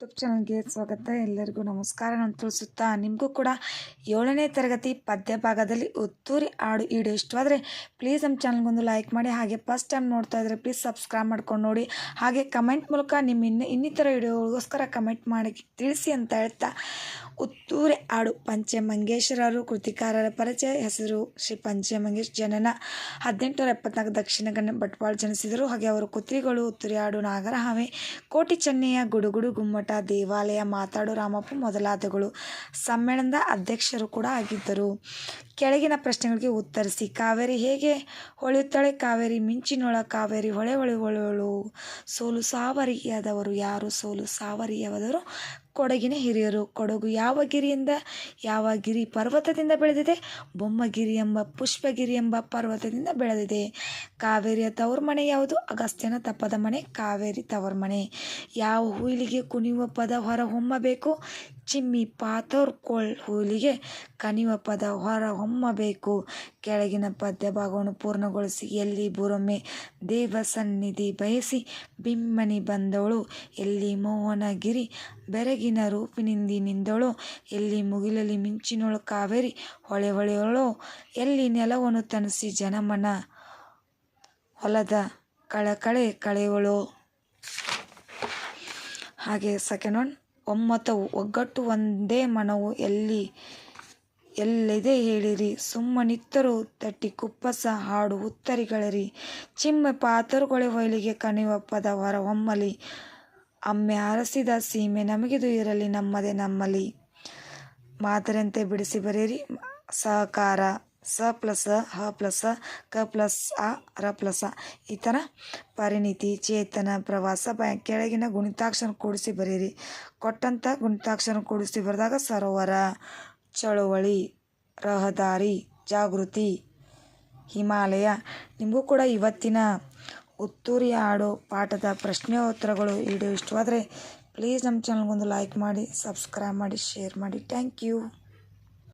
YouTube ಚಾನಲ್ಗೆ ಸ್ವಾಗತ. ಎಲ್ಲರಿಗೂ ನಮಸ್ಕಾರ. ನಾನು ತಿಳಿಸುತ್ತಾ. ನಿಮಗೂ ಕೂಡ ಏಳನೇ ತರಗತಿ ಪದ್ಯ ಭಾಗದಲ್ಲಿ ಒತ್ತೂರಿ ಹಾಡು ಈಡು ಇಷ್ಟವಾದರೆ ಪ್ಲೀಸ್ ನಮ್ಮ ಚಾನಲ್ಗೊಂದು ಲೈಕ್ ಮಾಡಿ. ಹಾಗೆ ಫಸ್ಟ್ ಟೈಮ್ ನೋಡ್ತಾ ಇದ್ದರೆ ಪ್ಲೀಸ್ ಸಬ್ಸ್ಕ್ರೈಬ್ ಮಾಡ್ಕೊಂಡು ನೋಡಿ. ಹಾಗೆ ಕಮೆಂಟ್ ಮೂಲಕ ನಿಮ್ಮ ಇನ್ನು ಇನ್ನಿತರ ವಿಡಿಯೋಗೋಸ್ಕರ ಕಮೆಂಟ್ ಮಾಡಿ ತಿಳಿಸಿ ಅಂತ ಹೇಳ್ತಾ ಉತ್ತೂರಿ ಪಂಚೆ ಮಂಗೇಶ್ವರರು ಕೃತಿಕಾರರ ಪರಿಚಯ. ಹೆಸರು ಶ್ರೀ ಪಂಚೆ ಮಂಗೇಶ್ ಜನನ. ಹದಿನೆಂಟುನೂರ ಎಪ್ಪತ್ನಾಲ್ಕು ದಕ್ಷಿಣ ಕನ್ನಡ ಬಂಟ್ವಾಳ ಜನಿಸಿದರು. ಹಾಗೆ ಅವರು ಕೃತಿಗಳು ಉತ್ತುರಿಯಾಡು ನಾಗರಹಾವೆ, ಕೋಟಿ ಚೆನ್ನೆಯ ಗುಡುಗುಡು, ಗುಮ್ಮಟ, ದೇವಾಲಯ, ಮಾತಾಡು, ರಾಮಪ್ಪ ಮೊದಲಾದಗಳು ಸಮ್ಮೇಳನದ ಅಧ್ಯಕ್ಷರು ಕೂಡ ಆಗಿದ್ದರು. ಕೆಳಗಿನ ಪ್ರಶ್ನೆಗಳಿಗೆ ಉತ್ತರಿಸಿ, ಕಾವೇರಿ ಹೇಗೆ ಹೊಳೆಯುತ್ತಳೆ? ಕಾವೇರಿ ಮಿಂಚಿನೊಳ, ಕಾವೇರಿ ಹೊಳೆ ಹೊಳೆ ಹೊಳೆವಳು ಸೋಲು ಸಾವರಿಯಾದವರು ಯಾರು? ಸೋಲು ಸಾವರಿಯಾದವರು ಕೊಡಗಿನ ಹಿರಿಯರು. ಕೊಡಗು ಯಾವ ಗಿರಿಯಿಂದ? ಯಾವ ಗಿರಿ ಪರ್ವತದಿಂದ ಬೆಳೆದಿದೆ? ಬೊಮ್ಮಗಿರಿ ಎಂಬ ಪುಷ್ಪಗಿರಿ ಎಂಬ ಪರ್ವತದಿಂದ ಬೆಳೆದಿದೆ. ಕಾವೇರಿಯ ತವರು ಮನೆ ಯಾವುದು? ಅಗಸ್ತ್ಯನ ತಪ್ಪದ ಮನೆ ಕಾವೇರಿ ತವರ ಮನೆ. ಯಾವ ಹುಯಿಲಿಗೆ ಕುಣಿಯುವ ಪದ ಹೊರ ಹೊಮ್ಮಬೇಕು? ಚಿಮ್ಮಿ ಪಾತೋರ್ ಕೋಳ್ ಹುಯಿಲಿಗೆ ಕನಿಯುವ ಪದ ಹೊರ ಹೊಮ್ಮಬೇಕು. ಕೆಳಗಿನ ಪದ್ಯ ಭಾಗವನ್ನು ಪೂರ್ಣಗೊಳಿಸಿ, ಎಲ್ಲಿ ಬುರೊಮ್ಮೆ ದೇವ ಸನ್ನಿಧಿ ಬಯಸಿ, ಬಿಮ್ಮನಿ ಬಂದವಳು, ಎಲ್ಲಿ ಮೋಹನಗಿರಿ ಬೆರಗಿನ ರೂಪಿನಿಂದಿ ನಿಂದಳು, ಎಲ್ಲಿ ಮುಗಿಲಲ್ಲಿ ಮಿಂಚಿನೊಳು ಕಾವೇರಿ ಹೊಳೆ ಹೊಳೆಯಳು, ಎಲ್ಲಿ ನೆಲವನ್ನು ತನಿಸಿ ಜನಮನ ಹೊಲದ ಕಳಕಳೆ ಕಳೆಯವಳು ಹಾಗೆ ಸೆಕೆಂಡ್ ಒನ್ ಒಮ್ಮತವು ಒಗ್ಗಟ್ಟು ಒಂದೇ ಮನವು ಎಲ್ಲಿ, ಎಲ್ಲಿದೆ ಹೇಳಿರಿ. ಸುಮ್ಮನಿತ್ತರು ತಟ್ಟಿ ಕುಪ್ಪಸ ಹಾಡು ಉತ್ತರಿಗಳರಿ. ಚಿಮ್ಮೆ ಪಾತರುಗೊಳೆ ಹೊಯ್ಲಿಗೆ ಕಣಿವ ಪದ ಹೊರ ಹೊಮ್ಮಲಿ ಅಮ್ಮೆ ಅರಸಿದ ಸೀಮೆ ನಮಗಿದು ಇರಲಿ ನಮ್ಮದೇ ನಮ್ಮಲಿ. ಮಾತರಂತೆ ಬಿಡಿಸಿ ಬರೀರಿ ಸಹಕಾರ. ಸ ಪ್ಲಸ್, ಹ ಪ್ಲಸ್, ಕ ಪ್ಲಸ್, ಅ, ರ ಪ್ಲಸ್. ಈ ಥರ ಪರಿಣಿತಿ, ಚೇತನ, ಪ್ರವಾಸ ಬ ಕೆಳಗಿನ ಗುಣಿತಾಕ್ಷರ ಕೂಡಿಸಿ ಬರೀರಿ. ಕೊಟ್ಟಂಥ ಗುಣಿತಾಕ್ಷರ ಕೂಡಿಸಿ ಬರೆದಾಗ ಸರೋವರ, ಚಳುವಳಿ, ರಹದಾರಿ, ಜಾಗೃತಿ, ಹಿಮಾಲಯ. ನಿಮಗೂ ಕೂಡ ಇವತ್ತಿನ ಉತ್ತೂರಿ ಹಾಡು ಪಾಠದ ಪ್ರಶ್ನೆ ಉತ್ತರಗಳು ವಿಡಿಯೋ ಇಷ್ಟವಾದರೆ ಪ್ಲೀಸ್ ನಮ್ಮ ಚಾನಲ್ಗೊಂದು ಲೈಕ್ ಮಾಡಿ ಸಬ್ಸ್ಕ್ರೈಬ್ ಮಾಡಿ ಶೇರ್ ಮಾಡಿ. Thank you